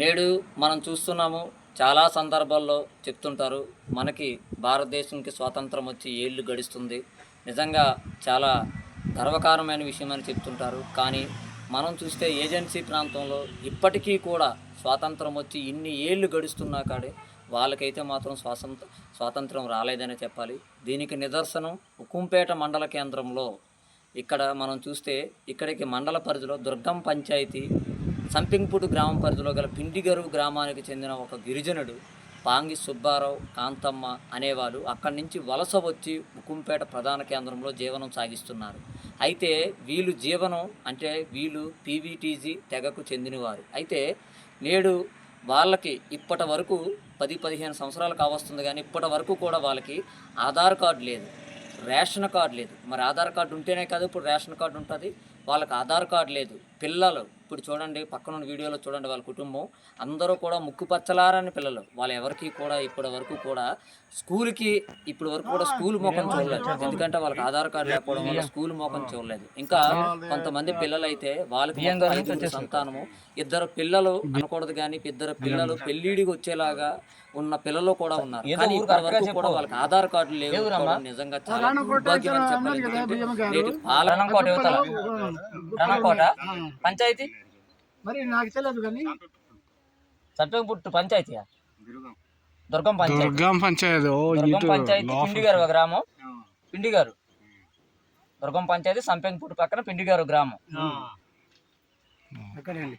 నేడు మనం చూస్తున్నాము చాలా సందర్భాల్లో చెప్తుంటారు మనకి భారతదేశానికి స్వాతంత్రం వచ్చి ఏళ్ళు గడుస్తుంది. నిజంగా చాలా గర్వకారమైన విషయం అని చెప్తుంటారు. కానీ మనం చూస్తే ఏజెన్సీ ప్రాంతంలో ఇప్పటికీ కూడా స్వాతంత్రం వచ్చి ఇన్ని ఏళ్ళు గడుస్తున్నా కాడే వాళ్ళకైతే మాత్రం స్వాతంత్ర స్వాతంత్రం రాలేదనే చెప్పాలి. దీనికి నిదర్శనం ఉక్కుంపేట మండల కేంద్రంలో. ఇక్కడ మనం చూస్తే ఇక్కడికి మండల పరిధిలో దుర్గం పంచాయతీ సంపింగ్పుడు గ్రామం పరిధిలో గల పిండిగరు గ్రామానికి చెందిన ఒక గిరిజనుడు పాంగి సుబ్బారావు కాంతమ్మ అనేవారు అక్కడి నుంచి వలస వచ్చి ముకుంపేట ప్రధాన కేంద్రంలో జీవనం సాగిస్తున్నారు. అయితే వీళ్ళు జీవనం అంటే వీళ్ళు పీవీటీజీ తెగకు చెందినవారు. అయితే నేడు వాళ్ళకి ఇప్పటి వరకు పది పదిహేను సంవత్సరాలు కావస్తుంది కానీ ఇప్పటి వరకు కూడా వాళ్ళకి ఆధార్ కార్డు లేదు. రేషన్ కార్డు లేదు. మరి ఆధార్ కార్డు ఉంటేనే కదా ఇప్పుడు రేషన్ కార్డు ఉంటుంది. వాళ్ళకి ఆధార్ కార్డు లేదు. పిల్లలు ఇప్పుడు చూడండి పక్కన ఉన్న వీడియోలో చూడండి వాళ్ళ కుటుంబం. అందరూ కూడా ముక్కు పచ్చలారని పిల్లలు. వాళ్ళు ఎవరికి కూడా ఇప్పటి వరకు కూడా స్కూల్కి ఇప్పటి వరకు కూడా స్కూల్ మోకం చూడలేదు. ఎందుకంటే వాళ్ళకి ఆధార్ కార్డు లేకపోవడం వల్ల స్కూల్ మోకం చూడలేదు. ఇంకా కొంతమంది పిల్లలు అయితే వాళ్ళకి సంతానము. ఇద్దరు పిల్లలు అనకూడదు కానీ ఇద్దరు పిల్లలు పెళ్ళిడికి వచ్చేలాగా ఉన్న పిల్లలు కూడా ఉన్నారు. కానీ ఇప్పటి వరకు కూడా వాళ్ళకి ఆధార్ కార్డు లేవు. నిజంగా చాలా దుర్భాగ్యం అని చెప్పాలి ఎందుకంటే నేటి పాలన రణంకోట పంచాయతీ? మరి నాకు తెలియదు కానీ సర్పంపుట్టు పంచాయతీ దుర్గం. పంచాయతీ. దుర్గం పంచాయతీ. దుర్గం పంచాయతీ పిండిగారు ఒక గ్రామం. పిండిగారు దుర్గం పంచాయతీ సంపెంగపుట్టు పక్కన పిండిగారు గ్రామం. ఎక్కడండి